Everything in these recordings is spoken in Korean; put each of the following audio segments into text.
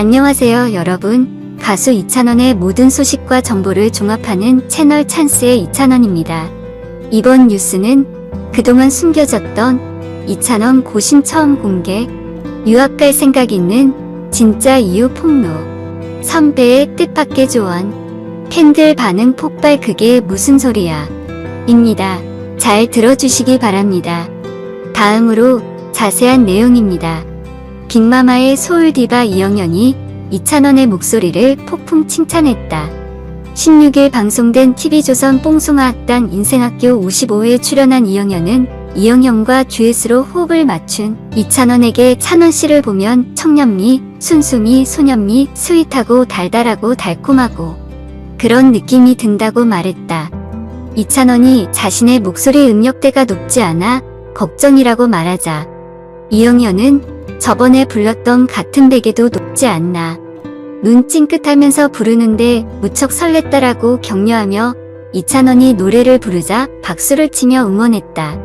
안녕하세요, 여러분. 가수 이찬원의 모든 소식과 정보를 종합하는 채널 찬스의 이찬원입니다. 이번 뉴스는 그동안 숨겨졌던 이찬원 고신 처음 공개, 유학 갈 생각 있는 진짜 이유 폭로, 선배의 뜻밖의 조언, 팬들 반응 폭발 그게 무슨 소리야? 입니다. 잘 들어주시기 바랍니다. 다음으로 자세한 내용입니다. 빅마마의 소울 디바 이영현이 이찬원의 목소리를 폭풍 칭찬했다. 16일 방송된 TV조선 뽕숭아 학당 인생학교 55회에 출연한 이영현은 이영현과 듀엣으로 호흡을 맞춘 이찬원에게 찬원 씨를 보면 청년미, 순수미, 소년미, 스윗하고 달달하고 달콤하고 그런 느낌이 든다고 말했다. 이찬원이 자신의 목소리 음역대가 높지 않아 걱정이라고 말하자 이영현은 저번에 불렀던 같은 베개도 높지 않나. 눈 찡긋하면서 부르는데 무척 설렜다라고 격려하며 이찬원이 노래를 부르자 박수를 치며 응원했다.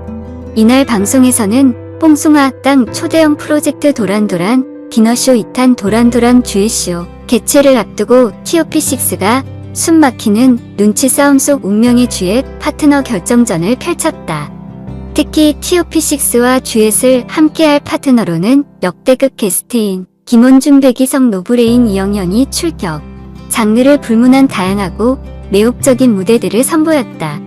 이날 방송에서는 뽕숭아 학당 초대형 프로젝트 도란도란 디너쇼 2탄 도란도란 듀엣쇼 개최를 앞두고 TOP6가 숨막히는 눈치 싸움 속 운명의 듀엣 파트너 결정전을 펼쳤다. 특히 TOP6와 듀엣을 함께할 파트너로는 역대급 게스트인 김원중 백이성 노브레인 이영현이 출격. 장르를 불문한 다양하고 매혹적인 무대들을 선보였다.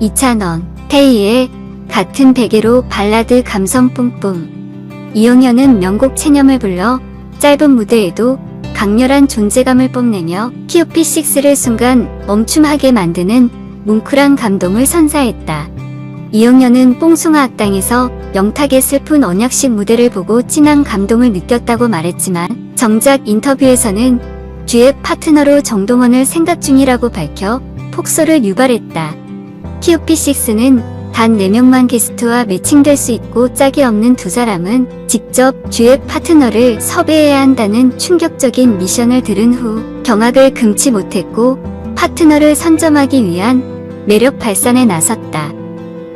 이찬원, 태희의 같은 베개로 발라드 감성 뿜뿜. 이영현은 명곡 체념을 불러 짧은 무대에도 강렬한 존재감을 뽐내며 TOP6를 순간 멈춤하게 만드는 뭉클한 감동을 선사했다. 이영현은 뽕숭아 학당에서 영탁의 슬픈 언약식 무대를 보고 진한 감동을 느꼈다고 말했지만 정작 인터뷰에서는 듀엣 파트너로 정동원을 생각 중이라고 밝혀 폭소를 유발했다. TOP6는 단 4명만 게스트와 매칭될 수 있고 짝이 없는 두 사람은 직접 듀엣 파트너를 섭외해야 한다는 충격적인 미션을 들은 후 경악을 금치 못했고 파트너를 선점하기 위한 매력 발산에 나섰다.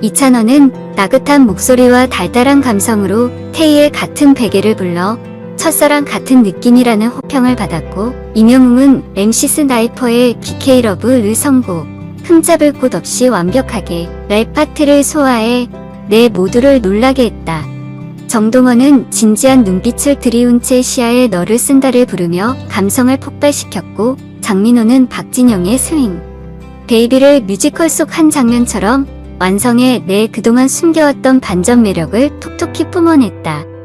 이찬원은 나긋한 목소리와 달달한 감성으로 태희의 같은 베개를 불러 첫사랑 같은 느낌이라는 호평을 받았고 임영웅은 MC 스나이퍼의 BK 러브를 선곡 흠잡을 곳 없이 완벽하게 랩 파트를 소화해 내 모두를 놀라게 했다. 정동원은 진지한 눈빛을 들이운 채 시야에 너를 쓴다를 부르며 감성을 폭발시켰고 장민호는 박진영의 스윙 베이비를 뮤지컬 속 한 장면처럼 완성해 내 그동안 숨겨왔던 반전 매력을 톡톡히 뿜어냈다.